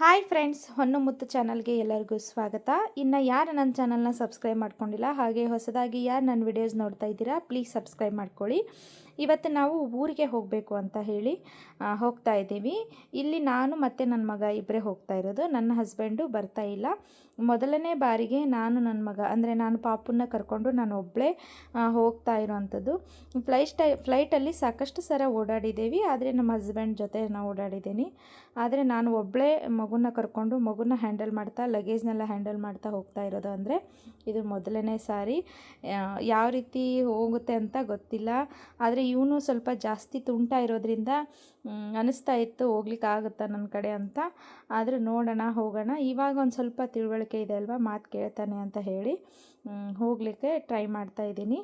Hi friends ಹೊನ್ನು ಮುತ್ತು ಚಾನಲ್ಗೆ ಎಲ್ಲರಿಗೂ ಸ್ವಾಗತ. ಇನ್ನು ಯಾರು ನನ್ನ ಚಾನಲ್ನ ಸಬ್ಸ್ಕ್ರೈಬ್ ಮಾಡ್ಕೊಂಡಿಲ್ಲ, ಹಾಗೆ ಹೊಸದಾಗಿ ಯಾರು ನನ್ನ ವಿಡಿಯೋಸ್ ನೋಡ್ತಾ ಇದ್ದೀರಾ ಪ್ಲೀಸ್ ಸಬ್ಸ್ಕ್ರೈಬ್ ಮಾಡ್ಕೊಳ್ಳಿ. ಇವತ್ತು ನಾವು ಊರಿಗೆ ಹೋಗಬೇಕು ಅಂತ ಹೇಳಿ ಹೋಗ್ತಾ ಇದ್ದೀವಿ. ಇಲ್ಲಿ ನಾನು ಮತ್ತು ನನ್ನ ಮಗ ಇಬ್ಬರೇ ಹೋಗ್ತಾ ಇರೋದು. ನನ್ನ ಹಸ್ಬೆಂಡು ಬರ್ತಾ ಇಲ್ಲ. ಮೊದಲನೇ ಬಾರಿಗೆ ನಾನು ನನ್ನ ಮಗ, ಅಂದರೆ ನಾನು ಪಾಪುನ ಕರ್ಕೊಂಡು ನಾನು ಒಬ್ಬಳೇ ಹೋಗ್ತಾ ಇರೋವಂಥದ್ದು ಫ್ಲೈಟ್ ಫ್ಲೈಟಲ್ಲಿ ಸಾಕಷ್ಟು ಸರ ಓಡಾಡಿದ್ದೀವಿ, ಆದರೆ ನಮ್ಮ ಹಸ್ಬೆಂಡ್ ಜೊತೆ ನಾನು ಓಡಾಡಿದ್ದೀನಿ. ಆದರೆ ನಾನು ಒಬ್ಬಳೇ ಮಗುನ ಕರ್ಕೊಂಡು ಮಗುನ ಹ್ಯಾಂಡಲ್ ಮಾಡ್ತಾ ಲಗೇಜ್ನೆಲ್ಲ ಹ್ಯಾಂಡಲ್ ಮಾಡ್ತಾ ಹೋಗ್ತಾ ಇರೋದು ಅಂದರೆ ಇದು ಮೊದಲನೇ ಸಾರಿ. ಯಾವ ರೀತಿ ಹೋಗುತ್ತೆ ಅಂತ ಗೊತ್ತಿಲ್ಲ. ಆದರೆ ಇವನು ಸ್ವಲ್ಪ ಜಾಸ್ತಿ ತುಂಟ ಇರೋದ್ರಿಂದ ಅನಿಸ್ತಾ ಇತ್ತು ಹೋಗ್ಲಿಕ್ಕೆ ಆಗುತ್ತಾ ನನ್ನ ಕಡೆ ಅಂತ. ಆದರೆ ನೋಡೋಣ, ಹೋಗೋಣ. ಇವಾಗ ಒಂದು ಸ್ವಲ್ಪ ತಿಳುವಳಿಕೆ ಇದೆ ಅಲ್ವಾ? ಮಾತು ಕೇಳ್ತಾನೆ ಅಂತ ಹೇಳಿ ಹೋಗಲಿಕ್ಕೆ ಟ್ರೈ ಮಾಡ್ತಾ ಇದ್ದೀನಿ.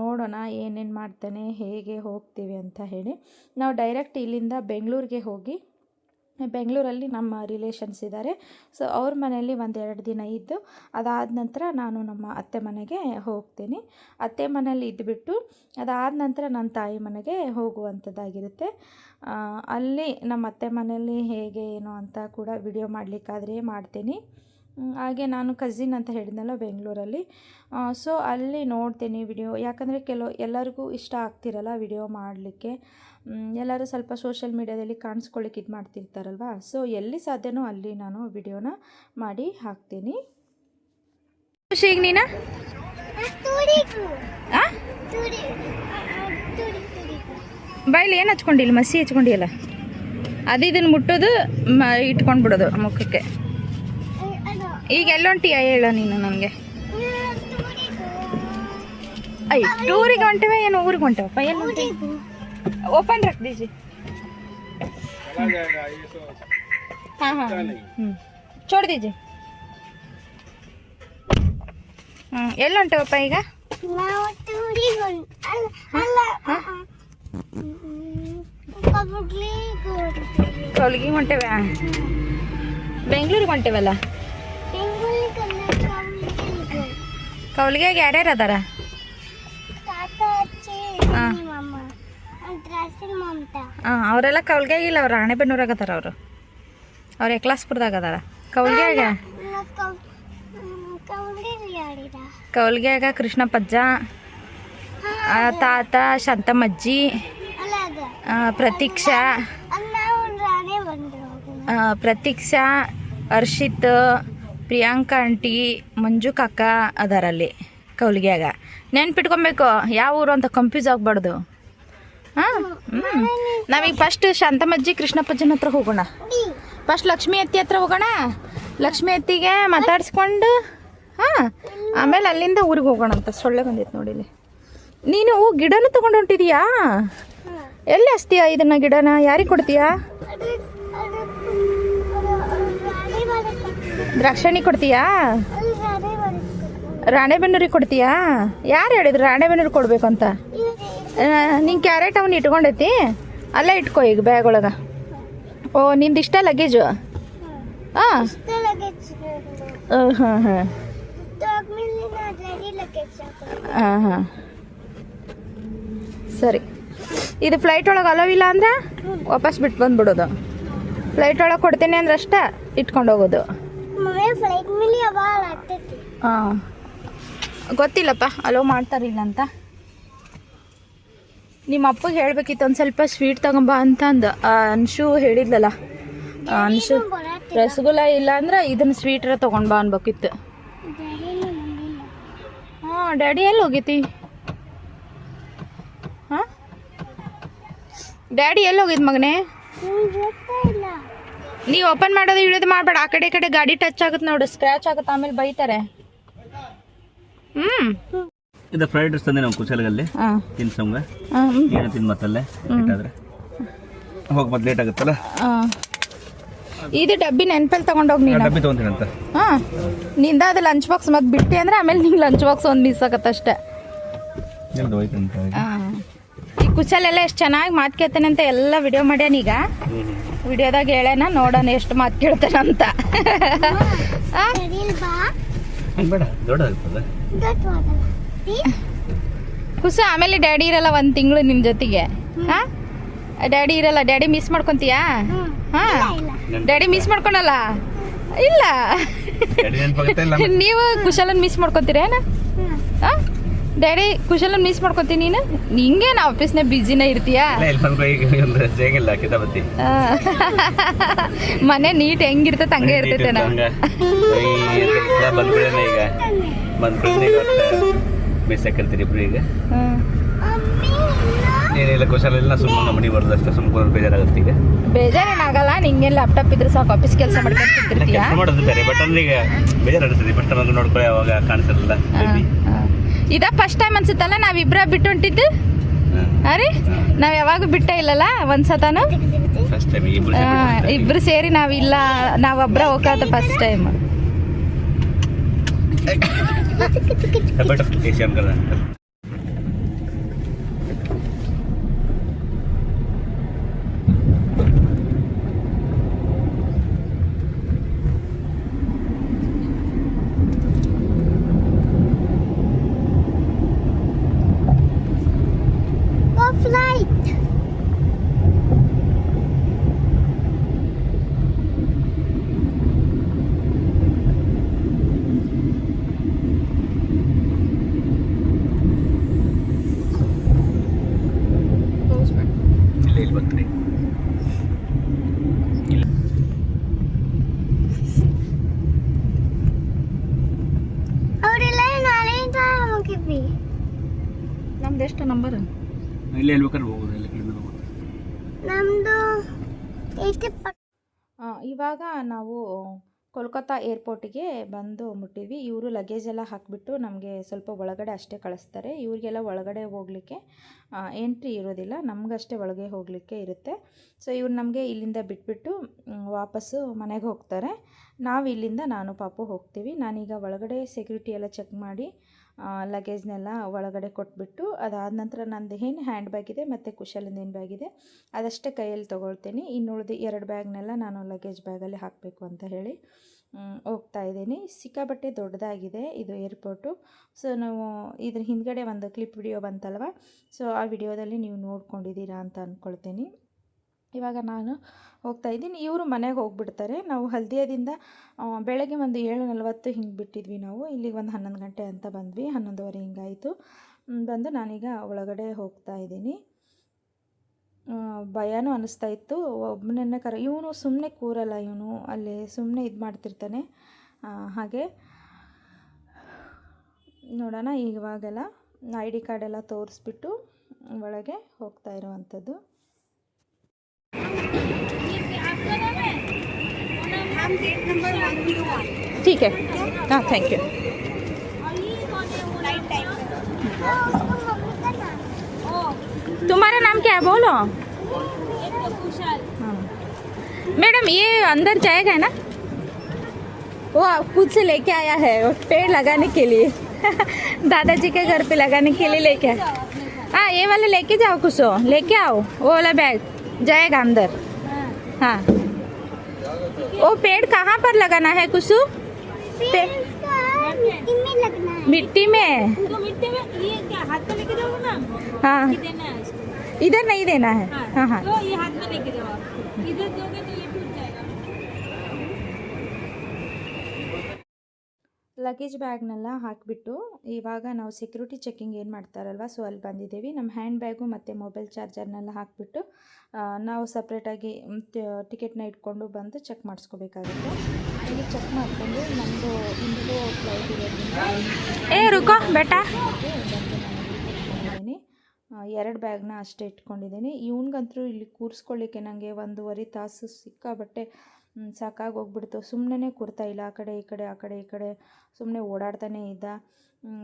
ನೋಡೋಣ ಏನೇನು ಮಾಡ್ತಾನೆ, ಹೇಗೆ ಹೋಗ್ತೀವಿ ಅಂತ ಹೇಳಿ. ನಾವು ಡೈರೆಕ್ಟ್ ಇಲ್ಲಿಂದ ಬೆಂಗಳೂರಿಗೆ ಹೋಗಿ ಬೆಂಗಳೂರಲ್ಲಿ ನಮ್ಮ ರಿಲೇಷನ್ಸ್ ಇದ್ದಾರೆ ಸೊ ಅವ್ರ ಮನೆಯಲ್ಲಿ ಒಂದೆರಡು ದಿನ ಇದ್ದು, ಅದಾದ ನಂತರ ನಾನು ನಮ್ಮ ಅತ್ತೆ ಮನೆಗೆ ಹೋಗ್ತೀನಿ. ಅತ್ತೆ ಮನೇಲಿ ಇದ್ದುಬಿಟ್ಟು ಅದಾದ ನಂತರ ನನ್ನ ತಾಯಿ ಮನೆಗೆ ಹೋಗುವಂಥದ್ದಾಗಿರುತ್ತೆ. ಅಲ್ಲಿ ನಮ್ಮ ಅತ್ತೆ ಮನೆಯಲ್ಲಿ ಹೇಗೆ, ಏನು ಅಂತ ಕೂಡ ವಿಡಿಯೋ ಮಾಡಲಿಕ್ಕಾದ್ರೆ ಮಾಡ್ತೀನಿ. ಹಾಗೆ ನಾನು ಕಝಿನ್ ಅಂತ ಹೇಳಿದ್ನಲ್ಲ ಬೆಂಗಳೂರಲ್ಲಿ. ಸೊ ಅಲ್ಲಿ ನೋಡ್ತೀನಿ ವಿಡಿಯೋ ಯಾಕಂದರೆ ಕೆಲವು, ಎಲ್ಲರಿಗೂ ಇಷ್ಟ ಆಗ್ತಿರಲ್ಲ ವಿಡಿಯೋ ಮಾಡಲಿಕ್ಕೆ. ಎಲ್ಲರೂ ಸ್ವಲ್ಪ ಸೋಷಿಯಲ್ ಮೀಡ್ಯಾದಲ್ಲಿ ಕಾಣಿಸ್ಕೊಳ್ಳಿಕ್ಕೆ ಇದು ಮಾಡ್ತಿರ್ತಾರಲ್ವ? ಸೊ ಎಲ್ಲಿ ಸಾಧ್ಯನೋ ಅಲ್ಲಿ ನಾನು ವಿಡಿಯೋನ ಮಾಡಿ ಹಾಕ್ತೀನಿ. ಖುಷಿ ಈಗ ನೀನ? ಆ? ಬಾಯ್ಲಿ ಏನು ಹಚ್ಕೊಂಡಿಲ್ಲ? ಮಸಿ ಹಚ್ಕೊಂಡಿಲ್ಲ ಅದು ಇದನ್ನು ಮುಟ್ಟೋದು, ಮ ಇಟ್ಕೊಂಡು ಬಿಡೋದು ಮುಖಕ್ಕೆ. ಈಗ ಎಲ್ಲೊಂಟಿಯ ಹೇಳ ನೀನು ನನಗೆ. ಅಯ್ಯ ಟೂರಿಗೆ ಹೊಂಟಿವೆ ಏನು ಊರಿಗೆ ಹೊಂಟವಪ್ಪ? ಏನು ઓપન રખ દીજે हाँ हाँ छोड़ दीजिए ಎಲ್ಲ ಉಂಟವಪ್ಪ ಈಗ? ಕೌಲಿಗೆ ಹೊಂಟೇವೆ ಬೆಂಗಳೂರಿಗೆ ಹೊಂಟೇವಲ್ಲ? ಕೌಲಿಗೆ ಯಾರ್ಯಾರು ಅದಾರ? ಹಾಂ ಅವರೆಲ್ಲ ಕೌಲ್ಗೆ ಇಲ್ಲ ಅವ್ರು ರಾಣೆಬೆನ್ನೂರಾಗ ಅದಾರ ಅವರು. ಅವ್ರು ಎಕ್ಲಾಸ್ಪುರದಾಗ ಅದಾರ. ಕೌಲ್ಗ್ಯಾಗ ಕೃಷ್ಣಪ್ಪಜ್ಜ ಆ, ತಾತ ಶಾಂತಮ್ಮಜ್ಜಿ ಪ್ರತೀಕ್ಷಾ ಪ್ರತೀಕ್ಷಾ ಹರ್ಷಿತ್ ಪ್ರಿಯಾಂಕಾ ಆಂಟಿ ಮಂಜು ಕಾಕ ಅದಾರಲ್ಲಿ ಕೌಲ್ಗ್ಯಾಗ ನೆನ್ಪಿಟ್ಕೊಬೇಕು ಯಾವ ಊರು ಅಂತ ಕನ್ಫ್ಯೂಸ್ ಆಗಬಾರ್ದು. ಹಾಂ ಹ್ಞೂ ನಾವೀಗ ಫಸ್ಟ್ ಶಾಂತಮಜ್ಜಿ ಕೃಷ್ಣಪ್ಪಜ್ಜನ ಹತ್ರ ಹೋಗೋಣ. ಫಸ್ಟ್ ಲಕ್ಷ್ಮಿ ಅತ್ತಿ ಹತ್ರ ಹೋಗೋಣ. ಲಕ್ಷ್ಮಿ ಅತ್ತಿಗೆ ಮಾತಾಡಿಸ್ಕೊಂಡು, ಹಾಂ, ಆಮೇಲೆ ಅಲ್ಲಿಂದ ಊರಿಗೆ ಹೋಗೋಣ ಅಂತ. ಸೊಳ್ಳೆ ಬಂದಿತ್ತು ನೋಡಿ ಇಲ್ಲಿ ನೀನು ಗಿಡನೂ ತಗೊಂಡು ಹೊಂಟಿದೀಯಾ? ಎಲ್ಲಿ ಹಚ್ತೀಯಾ ಇದನ್ನ ಗಿಡನ? ಯಾರಿಗೆ ಕೊಡ್ತೀಯಾ? ದ್ರಾಕ್ಷಣಿ ಕೊಡ್ತೀಯಾ? ರಾಣೆಬೆನ್ನೂರಿಗೆ ಕೊಡ್ತೀಯಾ? ಯಾರು ಹೇಳಿದ್ರು ರಾಣೆಬೆನ್ನೂರಿಗೆ ಕೊಡ್ಬೇಕು ಅಂತ ನಿಂಗೆ ಕ್ಯಾರೆಟ್ ಅವನ್ನ ಇಟ್ಕೊಂಡೈತಿ? ಅಲ್ಲೇ ಇಟ್ಕೋ ಈಗ ಬ್ಯಾಗ್ ಒಳಗೆ ಓ ನಿಂದು ಇಷ್ಟ ಲಗೇಜು? ಹಾಂ ಹಾಂ. ಹಾಂ ಹಾಂ ಹಾಂ. ಸರಿ. ಇದು ಫ್ಲೈಟ್ ಒಳಗೆ ಅಲವಿಲ್ಲ ಅಂದ್ರೆ ವಾಪಸ್ ಬಿಟ್ಟು ಬಂದ್ಬಿಡೋದು. ಫ್ಲೈಟ್ ಒಳಗೆ ಕೊಡ್ತೀನಿ ಅಂದ್ರೆ ಅಷ್ಟೇ ಇಟ್ಕೊಂಡು ಹೋಗೋದು. ಹಾಂ ಗೊತ್ತಿಲ್ಲಪ್ಪ ಅಲೋ ಮಾಡ್ತಾರಿಲ್ಲ ಅಂತ. ನಿಮ್ಮ ಅಪ್ಪಗೆ ಹೇಳ್ಬೇಕಿತ್ತು, ಒಂದು ಸ್ವಲ್ಪ ಸ್ವೀಟ್ ತಗೊಂಬ ಅಂತ ಅಂದ ಅನ್ಶು ಹೇಳಿದ್ಲಲ್ಲ. ಅನ್ಶು, ರಸಗುಲ್ಲ ಇಲ್ಲ ಅಂದ್ರೆ ಇದನ್ನ ಸ್ವೀಟ್ರ ತಗೊಂಡ್ ಬಾ ಅನ್ಬೇಕಿತ್ತು. ಹಾ, ಡ್ಯಾಡಿ ಎಲ್ಲಿ ಹೋಗಿತಿ? ಹಾಂ? ಡ್ಯಾಡಿ ಎಲ್ಲಿ ಹೋಗಿದ್ ಮಗನೇ? ನೀವು ಓಪನ್ ಮಾಡೋದು, ಇಳಿದು ಮಾಡಬೇಡ. ಆ ಕಡೆ ಕಡೆ ಗಾಡಿ ಟಚ್ ಆಗುತ್ತೆ ನೋಡು ಸ್ಕ್ರ್ಯಾಚ್ ಆಗುತ್ತೆ ಆಮೇಲೆ ಬೈತಾರೆ. ಹ್ಞೂ ಇದು ಫ್ರೈಡ್ ರೈಸ್ ತಂದೆ ನಾವು ಕುಶಾಲಗಲ್ಲಿ. ಹಾಂ. ತಿನ್ಸಂಗ. ಹಾಂ. ಏನು ತಿನ್ ಮತ್ತಲ್ಲೇ ಇಟ್ಟಾದ್ರೆ. ಹೋಗಿ ಮತ್ತೆ ಲೇಟ್ ಆಗುತ್ತಲ್ಲ? ಇದು ಡಬ್ಬಿ ನೆನಪಲ್ಲಿ ತಗೊಂಡೋಗಿ ನೀನು. ಡಬ್ಬಿ ತೊಗೊಂತೀನಿ ಅಂತ. ಹಾಂ. ನಿಂದ ಅದು ಲಂಚ್ ಬಾಕ್ಸ್ ಮತ್ತೆ ಬಿಟ್ಟಿ ಅಂದ್ರೆ ಆಮೇಲೆ ನಿಂಗೆ ಲಂಚ್ ಬಾಕ್ಸ್ ಒಂದು ಮಿಸ್ ಆಗತ್ತಷ್ಟೇ ಅಷ್ಟೇ. ಈ ಕುಶಲ್ ಹಾಂ. ಈ ಕುಶಲೆಲ್ಲ ಎಷ್ಟು ಚೆನ್ನಾಗಿ ಮಾತು ಕೇಳ್ತಾನೆ ಅಂತ ಎಲ್ಲ ವಿಡಿಯೋ ಮಾಡ್ಯಾನ ಈಗ. ವಿಡಿಯೋದಾಗ ಹೇಳ್ಯಾನ ನೋಡೋಣ ಎಷ್ಟು ಮಾತು ಕೇಳ್ತಾನಂತ ಅಂತ. ಬೇಡ ದೊಡ್ಡವಾಗಲ್ಲ ಕುಸ ಆಮೇಲೆ ಡ್ಯಾಡಿ ಇರಲ್ಲ ಒಂದು ತಿಂಗಳು ನಿಮ್ಮ ಜೊತೆಗೆ. ಹಾಂ? ಡ್ಯಾಡಿ ಇರಲ್ಲ ಡ್ಯಾಡಿ ಮಿಸ್ ಮಾಡ್ಕೊಂತೀಯಾ. ಹಾಂ? ಇಲ್ಲ ಡ್ಯಾಡಿ ಮಿಸ್ ಮಾಡ್ಕೊಂಡಲ್ಲ ಇಲ್ಲ. ನೀವು ಕುಶಲನ್ ಮಿಸ್ ಮಾಡ್ಕೊತೀರೇನ. ಹಾಂ? ಡ್ಯಾಡಿ ಕುಶಲನ್ ಮಿಸ್ ಮಾಡ್ಕೊತೀನಿ ನೀನು? ಹಿಂಗೆ ನಾ ಆಫೀಸ್ನ ಬ್ಯುಸಿನ ಇರ್ತೀಯಾ. ಮನೆ ನೀಟ್ ಹೆಂಗಿರ್ತೈತೆ ಹಂಗೆ ಇರ್ತೈತೆ ನಾ ಈಗ ಮಿಸ್ ಹಾಕಂತೀರಿ ಇಬ್ರು ಈಗ ಇಲ್ಲ ಏನಿಲ್ಲ ಕುಶಲಿಲ್ಲ ಸುಮ್ಮನೆ ಮನೆ ಬರೋದು ಅಷ್ಟೇ ಸುಮ್ಮನೆ ಬೇಜಾರಾಗುತ್ತೆ ಈಗ. ಬೇಜಾರೇನಾಗಲ್ಲ ನಿಂಗೆ ಲ್ಯಾಪ್ಟಾಪ್ ಇದ್ರೆ ಸಾಕು ಆಫೀಸ್ ಕೆಲಸ ಮಾಡ್ಕೊಂಡು ಕೆಲಸ ಮಾಡೋದು ಬೇರೆ ಬಟ್ ಈಗ ಅನಿಸ್ತದೆ ಬಟ್ ನಮ್ಗೆ ನೋಡ್ಕೊಳ್ಳಿ ಅವಾಗ ಇದ ಫಸ್ಟ್ ಟೈಮ್ ಅನ್ಸುತ್ತಲ್ಲ ನಾವಿಬ್ರ ಬಿಟ್ಟು ಹೊಂಟಿದ್ದು? ಅರೆ ನಾವು ಯಾವಾಗ ಬಿಟ್ಟ ಇಲ್ಲಲ್ಲ ಒಂದ್ಸತಾನು? ಇಬ್ರು ಸೇರಿ ನಾವಿಲ್ಲ ನಾವೊಬ್ರ ಹೋಗತ್ತ ಫಸ್ಟ್ ಟೈಮ್ बट एशियन कर रहा है ಬರ್ತೀನಿ ನಮ್ದು ಎಷ್ಟು ನಂಬರ್ ಇಲ್ಲೇ ಹೇಳ್ಬೇಕಾದ್ರೆ ಬೇಕಾದ್ರೆ ಹೋಗೋದು ಎಲ್ಲ ಕಡೆಯಿಂದ ಹೋಗೋದು. ನಮ್ದು ಏಯ್ಟಿ ಇವಾಗ ನಾವು ಕೋಲ್ಕತ್ತಾ ಏರ್ಪೋರ್ಟಿಗೆ ಬಂದು ಮುಟ್ಟಿದ್ವಿ. ಇವರು ಲಗೇಜ್ ಎಲ್ಲ ಹಾಕಿಬಿಟ್ಟು ನಮಗೆ ಸ್ವಲ್ಪ ಒಳಗಡೆ ಅಷ್ಟೇ ಕಳಿಸ್ತಾರೆ. ಇವರಿಗೆಲ್ಲ ಒಳಗಡೆ ಹೋಗಲಿಕ್ಕೆ ಎಂಟ್ರಿ ಇರೋದಿಲ್ಲ. ನಮಗಷ್ಟೇ ಒಳಗೆ ಹೋಗಲಿಕ್ಕೆ ಇರುತ್ತೆ. ಸೊ ಇವ್ರು ನಮಗೆ ಇಲ್ಲಿಂದ ಬಿಟ್ಬಿಟ್ಟು ವಾಪಸ್ಸು ಮನೆಗೆ ಹೋಗ್ತಾರೆ. ನಾವು ಇಲ್ಲಿಂದ ನಾನು ಪಾಪು ಹೋಗ್ತೀವಿ. ನಾನೀಗ ಒಳಗಡೆ ಸೆಕ್ಯೂರಿಟಿ ಎಲ್ಲ ಚೆಕ್ ಮಾಡಿ ಲಗೇಜ್ನೆಲ್ಲ ಒಳಗಡೆ ಕೊಟ್ಬಿಟ್ಟು, ಅದಾದ ನಂತರ ನಂದು ಏನು ಹ್ಯಾಂಡ್ ಬ್ಯಾಗ್ ಇದೆ, ಮತ್ತು ಕುಶಲಿಂದ ಏನು ಬ್ಯಾಗ್ ಇದೆ, ಅದಷ್ಟೇ ಕೈಯಲ್ಲಿ ತೊಗೊಳ್ತೀನಿ. ಇನ್ನು ಉಳಿದು ಎರಡು ಬ್ಯಾಗ್ನೆಲ್ಲ ನಾನು ಲಗೇಜ್ ಬ್ಯಾಗಲ್ಲಿ ಹಾಕಬೇಕು ಅಂತ ಹೇಳಿ ಹೋಗ್ತಾ ಇದ್ದೀನಿ. ಸಿಕ್ಕಾಬಟ್ಟೆ ದೊಡ್ಡದಾಗಿದೆ ಇದು ಏರ್ಪೋರ್ಟು ಸೊ ನಾವು ಇದ್ರ ಹಿಂದ್ಗಡೆ ಒಂದು ಕ್ಲಿಪ್ ವಿಡಿಯೋ ಬಂತಲ್ವ? ಸೊ ಆ ವಿಡಿಯೋದಲ್ಲಿ ನೀವು ನೋಡ್ಕೊಂಡಿದ್ದೀರಾ ಅಂತ ಅಂದ್ಕೊಳ್ತೀನಿ ಇವಾಗ ನಾನು ಹೋಗ್ತಾ ಇದ್ದೀನಿ. ಇವರು ಮನೆಗೆ ಹೋಗ್ಬಿಡ್ತಾರೆ. ನಾವು ಹಲ್ದಿಯಾದಿಂದ ಬೆಳಗ್ಗೆ ಒಂದು ಏಳು ನಲವತ್ತು ಹಿಂಗೆ ಬಿಟ್ಟಿದ್ವಿ ನಾವು. ಇಲ್ಲಿಗೆ ಒಂದು ಹನ್ನೊಂದು ಗಂಟೆ ಅಂತ ಬಂದ್ವಿ. ಹನ್ನೊಂದುವರೆ ಹಿಂಗಾಯಿತು. ಬಂದು ನಾನೀಗ ಒಳಗಡೆ ಹೋಗ್ತಾ ಇದ್ದೀನಿ. ಭಯನೂ ಅನ್ನಿಸ್ತಾ ಇತ್ತು. ಒಬ್ಬನನ್ನ ಕರ, ಇವನು ಸುಮ್ಮನೆ ಕೂರಲ್ಲ ಇವನು. ಅಲ್ಲಿ ಸುಮ್ಮನೆ ಇದು ಮಾಡ್ತಿರ್ತಾನೆ. ಹಾಗೆ ನೋಡೋಣ. ಇವಾಗೆಲ್ಲ ಐ ಡಿ ಕಾರ್ಡೆಲ್ಲ ತೋರಿಸ್ಬಿಟ್ಟು ಒಳಗೆ ಹೋಗ್ತಾ ಇರುವಂಥದ್ದು. ठीक है। हाँ थैंक यू तुम्हारा नाम क्या है बोलो। हाँ। मैडम ये अंदर जाएगा ना? वो खुद से लेके आया है पेड़ लगाने के लिए। दादाजी के घर पे लगाने के लिए लेके आया। हाँ ये वाले लेके जाओ कुछ लेके आओ वो वाला बैग जाएगा अंदर। हाँ। वो पेड़ कहाँ पर लगाना है कुसु? मिट्टी में लगना है। मिट्टी में? तो मिट्टी में ये क्या हाथ में लेके जाओ ना? हाँ। देना है इधर नहीं देना है। हाँ। हाँ तो ये हाथ में लेके जाओ इधर दोगे तो ये टूट जाएगा। ಲಗೇಜ್ ಬ್ಯಾಗ್ನೆಲ್ಲ ಹಾಕಿಬಿಟ್ಟು ಇವಾಗ ನಾವು ಸೆಕ್ಯೂರಿಟಿ ಚೆಕ್ಕಿಂಗ್ ಏನು ಮಾಡ್ತಾರಲ್ವ ಸೊ ಅಲ್ಲಿ ಬಂದಿದ್ದೀವಿ. ನಮ್ಮ ಹ್ಯಾಂಡ್ ಬ್ಯಾಗು ಮತ್ತು ಮೊಬೈಲ್ ಚಾರ್ಜರ್ನೆಲ್ಲ ಹಾಕಿಬಿಟ್ಟು ನಾವು ಸಪ್ರೇಟಾಗಿ ಟಿಕೆಟ್ನ ಇಟ್ಕೊಂಡು ಬಂದು ಚೆಕ್ ಮಾಡಿಸ್ಕೋಬೇಕಾಗುತ್ತೆ. ಇಲ್ಲಿ ಚೆಕ್ ಮಾಡಿಕೊಂಡು ನಮ್ಮದು ಇಂಡಿಗೋ ಫ್ಲೈಟ್ ಇರೋದ್ರಿಂದ ಏ ರುಕೋ ಬೇಟಾ. ಇಟ್ಕೊಂಡಿದ್ದೀನಿ. ಎರಡು ಬ್ಯಾಗ್ನ ಅಷ್ಟೇ ಇಟ್ಕೊಂಡಿದ್ದೀನಿ. ಇವನಿಗಂತೂ ಇಲ್ಲಿ ಕೂರಿಸ್ಕೊಳ್ಳಿಕ್ಕೆ ನನಗೆ ಒಂದೂವರೆ ತಾಸು ಸಿಕ್ಕಾಬಟ್ಟೆ ಸಾಕಾಗಿ ಹೋಗ್ಬಿಡ್ತು. ಸುಮ್ಮನೆ ಇಲ್ಲ. ಆ ಕಡೆ, ಈ ಕಡೆ, ಆ ಕಡೆ, ಈ ಕಡೆ. ಸುಮ್ಮನೆ ಓಡಾಡ್ತಾನೆ ಇದ್ದ.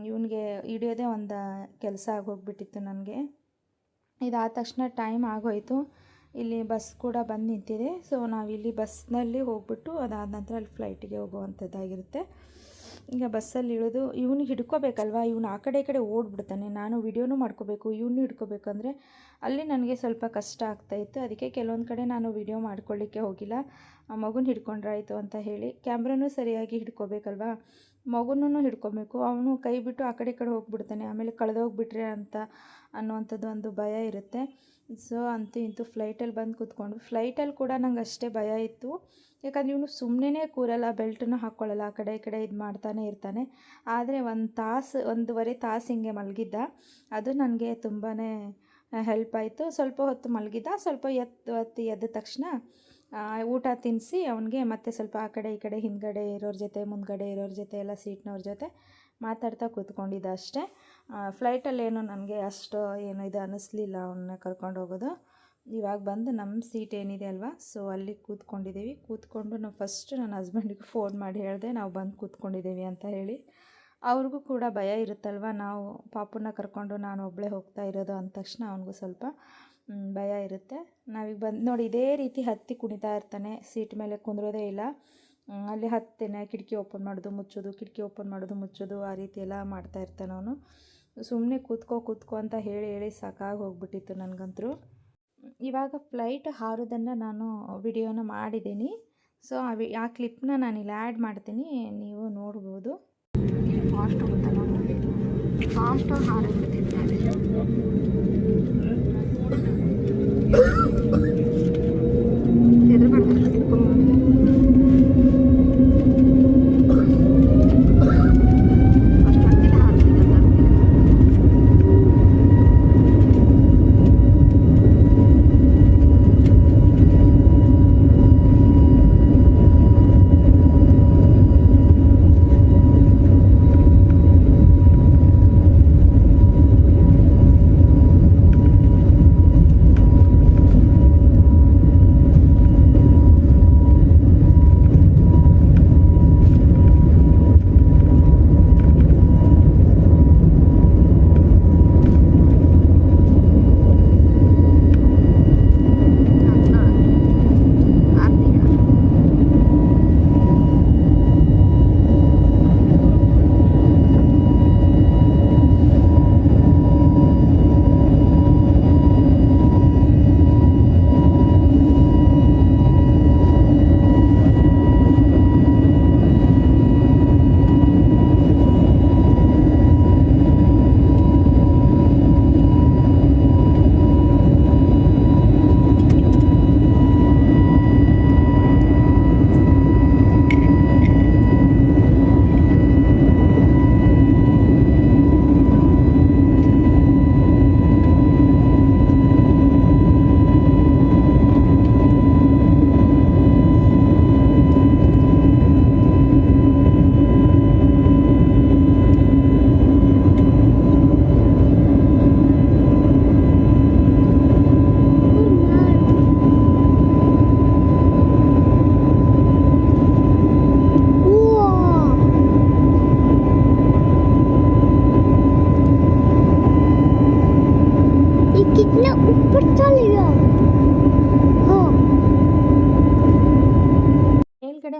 ಇವನಿಗೆ ಹಿಡಿಯೋದೇ ಒಂದು ಕೆಲಸ ಆಗೋಗ್ಬಿಟ್ಟಿತ್ತು ನನಗೆ. ಇದಾದ ತಕ್ಷಣ ಟೈಮ್ ಆಗೋಯ್ತು. ಇಲ್ಲಿ ಬಸ್ ಕೂಡ ಬಂದು ನಿಂತಿದೆ. ಸೊ ನಾವಿಲ್ಲಿ ಬಸ್ನಲ್ಲಿ ಹೋಗ್ಬಿಟ್ಟು ಅದಾದ ನಂತರ ಅಲ್ಲಿ ಫ್ಲೈಟಿಗೆ ಹೋಗುವಂಥದ್ದಾಗಿರುತ್ತೆ. ಈಗ ಬಸ್ಸಲ್ಲಿ ಇಳಿದು ಇವನು ಹಿಡ್ಕೋಬೇಕಲ್ವ? ಇವನು ಆ ಕಡೆ ಈ ಕಡೆ ಓಡ್ಬಿಡ್ತಾನೆ. ನಾನು ವಿಡಿಯೋನೂ ಮಾಡ್ಕೋಬೇಕು, ಇವನು ಹಿಡ್ಕೋಬೇಕು ಅಂದರೆ ಅಲ್ಲಿ ನನಗೆ ಸ್ವಲ್ಪ ಕಷ್ಟ ಆಗ್ತಾಯಿತ್ತು ಅದಕ್ಕೆ ಕೆಲವೊಂದು ಕಡೆ ನಾನು ವಿಡಿಯೋ ಮಾಡ್ಕೊಳ್ಳಿಕ್ಕೆ ಹೋಗಿಲ್ಲ. ಆ ಮಗುನ ಹಿಡ್ಕೊಂಡ್ರಾಯ್ತು ಅಂತ ಹೇಳಿ. ಕ್ಯಾಮ್ರಾನು ಸರಿಯಾಗಿ ಹಿಡ್ಕೋಬೇಕಲ್ವಾ? ಮಗುನೂ ಹಿಡ್ಕೊಬೇಕು. ಅವನು ಕೈ ಬಿಟ್ಟು ಆ ಕಡೆ ಈ ಕಡೆ ಹೋಗ್ಬಿಡ್ತಾನೆ. ಆಮೇಲೆ ಕಳೆದೋಗ್ಬಿಟ್ರೆ ಅಂತ ಅನ್ನುವಂಥದ್ದು ಒಂದು ಭಯ ಇರುತ್ತೆ. ಸೊ ಅಂತೂ ಇಂತೂ ಫ್ಲೈಟಲ್ಲಿ ಬಂದು ಕೂತ್ಕೊಂಡು ಫ್ಲೈಟಲ್ಲಿ ಕೂಡ ನಂಗೆ ಅಷ್ಟೇ ಭಯ ಇತ್ತು. ಯಾಕಂದರೆ ಇವನು ಸುಮ್ಮನೆ ಕೂರಲ್ಲ, ಬೆಲ್ಟನ್ನು ಹಾಕ್ಕೊಳ್ಳಲ್ಲ, ಆ ಕಡೆ ಈ ಕಡೆ ಇದು ಮಾಡ್ತಾನೆ ಇರ್ತಾನೆ. ಆದರೆ ಒಂದು ತಾಸು, ಒಂದೂವರೆ ತಾಸು ಹಿಂಗೆ ಮಲಗಿದ್ದ. ಅದು ನನಗೆ ತುಂಬಾ ಹೆಲ್ಪ್ ಆಯಿತು. ಸ್ವಲ್ಪ ಹೊತ್ತು ಮಲಗಿದ್ದ, ಸ್ವಲ್ಪ ಎತ್ತು ಹೊತ್ತು ಎದ್ದ ತಕ್ಷಣ ಊಟ ತಿನ್ನಿಸಿ, ಅವನಿಗೆ ಮತ್ತೆ ಸ್ವಲ್ಪ ಆ ಕಡೆ ಈ ಕಡೆ ಹಿಂದ್ಗಡೆ ಇರೋರ ಜೊತೆ, ಮುಂದ್ಗಡೆ ಇರೋರ ಜೊತೆ, ಎಲ್ಲ ಸೀಟ್ನವ್ರ ಜೊತೆ ಮಾತಾಡ್ತಾ ಕೂತ್ಕೊಂಡಿದ್ದ ಅಷ್ಟೇ. ಫ್ಲೈಟಲ್ಲೇನು ನನಗೆ ಅಷ್ಟು ಏನು ಇದು ಅನ್ನಿಸ್ಲಿಲ್ಲ ಅವನ್ನ ಕರ್ಕೊಂಡು ಹೋಗೋದು. ಇವಾಗ ಬಂದು ನಮ್ಮ ಸೀಟ್ ಏನಿದೆ ಅಲ್ವಾ? ಸೊ ಅಲ್ಲಿ ಕೂತ್ಕೊಂಡಿದ್ದೀವಿ. ಕೂತ್ಕೊಂಡು ನಾವು ಫಸ್ಟ್ ನನ್ನ ಹಸ್ಬೆಂಡಿಗೆ ಫೋನ್ ಮಾಡಿ ಹೇಳಿದೆ, ನಾವು ಬಂದು ಕೂತ್ಕೊಂಡಿದ್ದೀವಿ ಅಂತ ಹೇಳಿ. ಅವ್ರಿಗೂ ಕೂಡ ಭಯ ಇರುತ್ತಲ್ವ? ನಾವು ಪಾಪುನ ಕರ್ಕೊಂಡು ನಾನು ಒಬ್ಬಳೇ ಹೋಗ್ತಾ ಇರೋದು ಅಂದ ತಕ್ಷಣ ಅವನಿಗೂ ಸ್ವಲ್ಪ ಭಯ ಇರುತ್ತೆ. ನಾವೀಗ ಬಂದು ನೋಡಿ, ಇದೇ ರೀತಿ ಹತ್ತಿ ಕುಣಿತಾ ಇರ್ತಾನೆ. ಸೀಟ್ ಮೇಲೆ ಕುಂದ್ರೋದೇ ಇಲ್ಲ. ಅಲ್ಲಿ ಹತ್ತೇನೆ ಕಿಟಕಿ ಓಪನ್ ಮಾಡೋದು, ಮುಚ್ಚೋದು, ಕಿಟಕಿ ಓಪನ್ ಮಾಡೋದು, ಮುಚ್ಚೋದು, ಆ ರೀತಿ ಎಲ್ಲ ಮಾಡ್ತಾ ಇರ್ತಾನೆ ಅವನು. ಸುಮ್ಮನೆ ಕೂತ್ಕೋ ಕೂತ್ಕೋ ಅಂತ ಹೇಳಿ ಹೇಳಿ ಸಾಕಾಗಿ ಹೋಗ್ಬಿಟ್ಟಿತ್ತು ನನಗಂತೂ ಇವಾಗ ಫ್ಲೈಟ್ ಹಾರೋದನ್ನು ನಾನು ವಿಡಿಯೋನ ಮಾಡಿದ್ದೀನಿ. ಸೊ, ಆ ಕ್ಲಿಪ್ನ ನಾನು ಇಲ್ಲಿ ಆ್ಯಡ್ ಮಾಡ್ತೀನಿ. ನೀವು ನೋಡ್ಬೋದು. ಫಾಸ್ಟ್ ಹೋಗುತ್ತಲ್ಲ? ಫಾಸ್ಟಾಗಿ ಹಾರೋಗ್ಬಿಟ್ಟಿರ್ತಾರೆ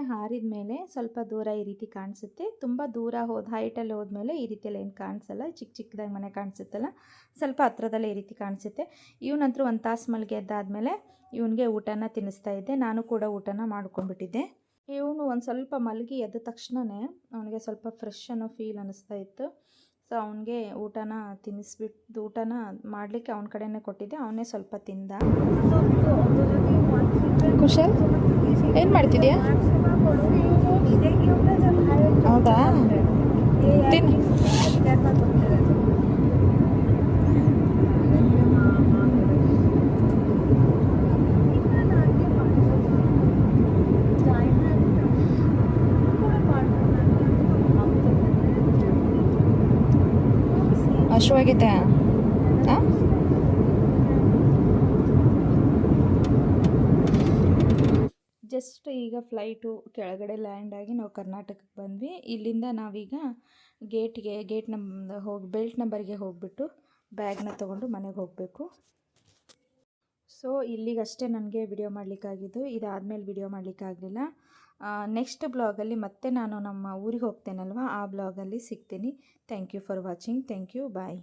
ಹಾರಿದ ಮೇಲೆ ಸ್ವಲ್ಪ ದೂರ ಈ ರೀತಿ ಕಾಣಿಸುತ್ತೆ. ತುಂಬ ದೂರ ಹೋದ ಹೈಟಲ್ಲಿ ಹೋದ್ಮೇಲೆ ಈ ರೀತಿಯಲ್ಲಿ ಏನು ಕಾಣಿಸಲ್ಲ. ಚಿಕ್ಕ ಚಿಕ್ಕದಾಗಿ ಮನೆ ಕಾಣಿಸುತ್ತಲ್ಲ. ಸ್ವಲ್ಪ ಹತ್ರದಲ್ಲೇ ಈ ರೀತಿ ಕಾಣಿಸುತ್ತೆ. ಇವನಂತರೂ ಒಂದು ತಾಸು ಮಲ್ಗೆ ಎದ್ದಾದಮೇಲೆ ಇವನಿಗೆ ಊಟನ ತಿನ್ನಿಸ್ತಾ ಇದ್ದೆ. ನಾನು ಕೂಡ ಊಟನ ಮಾಡ್ಕೊಂಡ್ಬಿಟ್ಟಿದ್ದೆ. ಇವನು ಒಂದು ಸ್ವಲ್ಪ ಮಲಗಿ ಎದ್ದ ತಕ್ಷಣವೇ ಅವನಿಗೆ ಸ್ವಲ್ಪ ಫ್ರೆಶ್ ಅನ್ನೋ ಫೀಲ್ ಅನ್ನಿಸ್ತಾ ಇತ್ತು. ಸೊ ಅವನಿಗೆ ಊಟನ ತಿನ್ನಿಸ್ಬಿಟ್ಟು, ಊಟನ ಮಾಡಲಿಕ್ಕೆ ಅವನ ಕಡೆನೇ ಕೊಟ್ಟಿದ್ದೆ. ಅವನೇ ಸ್ವಲ್ಪ ತಿಂದ. ಕುಶಲ್ ಏನು ಮಾಡ್ತಿದ್ಯಾ ಹೌದಾ ತಿನ್ನು ಹಶುವಾಗಿದೆ ಜಸ್ಟ್ ಈಗ ಫ್ಲೈಟು ಕೆಳಗಡೆ ಲ್ಯಾಂಡ್ ಆಗಿ ನಾವು ಕರ್ನಾಟಕಕ್ಕೆ ಬಂದ್ವಿ. ಇಲ್ಲಿಂದ ನಾವೀಗ ಗೇಟ್ಗೆ ಗೇಟ್ ನಮ್ಮ ಹೋಗಿ ಬೆಲ್ಟ್ ನಂಬರ್ಗೆ ಹೋಗಿಬಿಟ್ಟು ಬ್ಯಾಗ್ನ ತೊಗೊಂಡು ಮನೆಗೆ ಹೋಗಬೇಕು. ಸೊ ಇಲ್ಲಿಗಷ್ಟೇ ನನಗೆ ವಿಡಿಯೋ ಮಾಡಲಿಕ್ಕಾಗಿದ್ದು. ಇದಾದಮೇಲೆ ವಿಡಿಯೋ ಮಾಡಲಿಕ್ಕಾಗಲಿಲ್ಲ. ನೆಕ್ಸ್ಟ್ ಬ್ಲಾಗಲ್ಲಿ ಮತ್ತೆ ನಾನು ನಮ್ಮ ಊರಿಗೆ ಹೋಗ್ತೇನಲ್ವ? ಆ ಬ್ಲಾಗಲ್ಲಿ ಸಿಗ್ತೀನಿ. Thank you for watching thank you bye